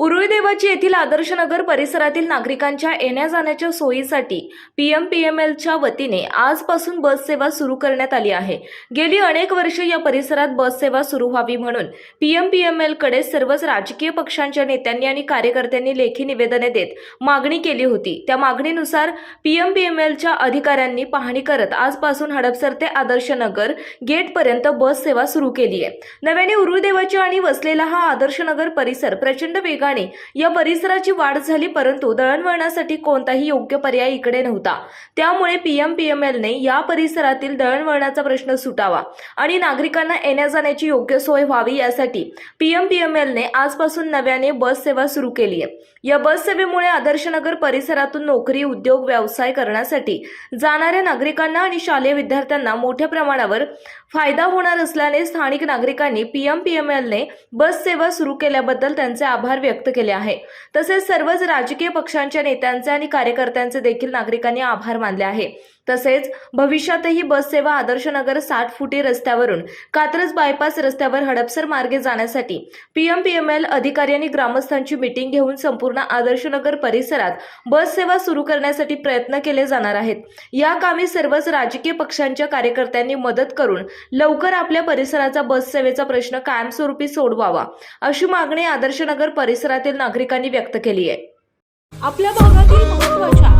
उरुळी देवाची येथील आदर्शनगर परिसरातील नागरिकांच्या येण्या जाण्याच्या सोयीसाठी पीएम एलच्या वतीने आजपासून बस सेवा सुरू करण्यात आली आहे. गेली अनेक वर्षे या परिसरात बस सेवा सुरू व्हावी म्हणून पी एम पी एम एलकडे सर्वच राजकीय पक्षांच्या नेत्यांनी आणि कार्यकर्त्यांनी लेखी निवेदने देत मागणी केली होती. त्या मागणीनुसार पीएम एलच्या अधिकाऱ्यांनी पाहणी करत आजपासून हडपसर ते आदर्शनगर गेटपर्यंत बस सेवा सुरू केली आहे. नव्याने उरुळदेवाची आणि वसलेला हा आदर्शनगर परिसर प्रचंड वेगाने या परिसराची वाढ झाली परंतु दळणवळणासाठी कोणताही योग्य पर्याय इकडे नव्हता. त्यामुळे पीएम पीएमएलने या परिसरातील दळणवळणाचा प्रश्न सुटावा आणि नागरिकांना येण्या जाण्याची योग्य सोय व्हावी यासाठी पीएम पीएमएलने आजपासून नव्याने बस सेवा सुरू केली आहे. या बस सेवेमुळे आदर्शनगर परिसरातून नोकरी उद्योग व्यवसाय करण्यासाठी जाणाऱ्या नागरिकांना आणि शालेय विद्यार्थ्यांना मोठ्या प्रमाणावर फायदा होणार असल्याने स्थानिक नागरिकांनी पीएम पीएमएलने बस सेवा सुरू केल्याबद्दल त्यांचे आभार व्यक्त केले आहे. तसेच सर्वच राजकीय पक्षांच्या नेत्यांचे आणि कार्यकर्त्यांचे देखील नागरिकांनी आभार मानले आहे. तसेच भविष्यातही बस सेवा आदर्शनगर साठ फुटी रस्त्यावरून कात्रज बायपास रस्त्यावर हडपसर मार्गे जाण्यासाठी पीएम पीएमएल अधिकारी आणि ग्रामस्थांची मिटिंग घेऊन संपूर्ण आदर्शनगर परिसरात बस सेवा सुरू करण्यासाठी प्रयत्न केले जाणार आहेत. या कामी सर्वच राजकीय पक्षांच्या कार्यकर्त्यांनी मदत करून लवकर आपल्या परिसराचा बससेवेचा प्रश्न कायमस्वरूपी सोडवावा अशी मागणी आदर्शनगर परिसरातील नागरिकांनी व्यक्त केली आहे. आपल्या भागातील महत्त्वाच्या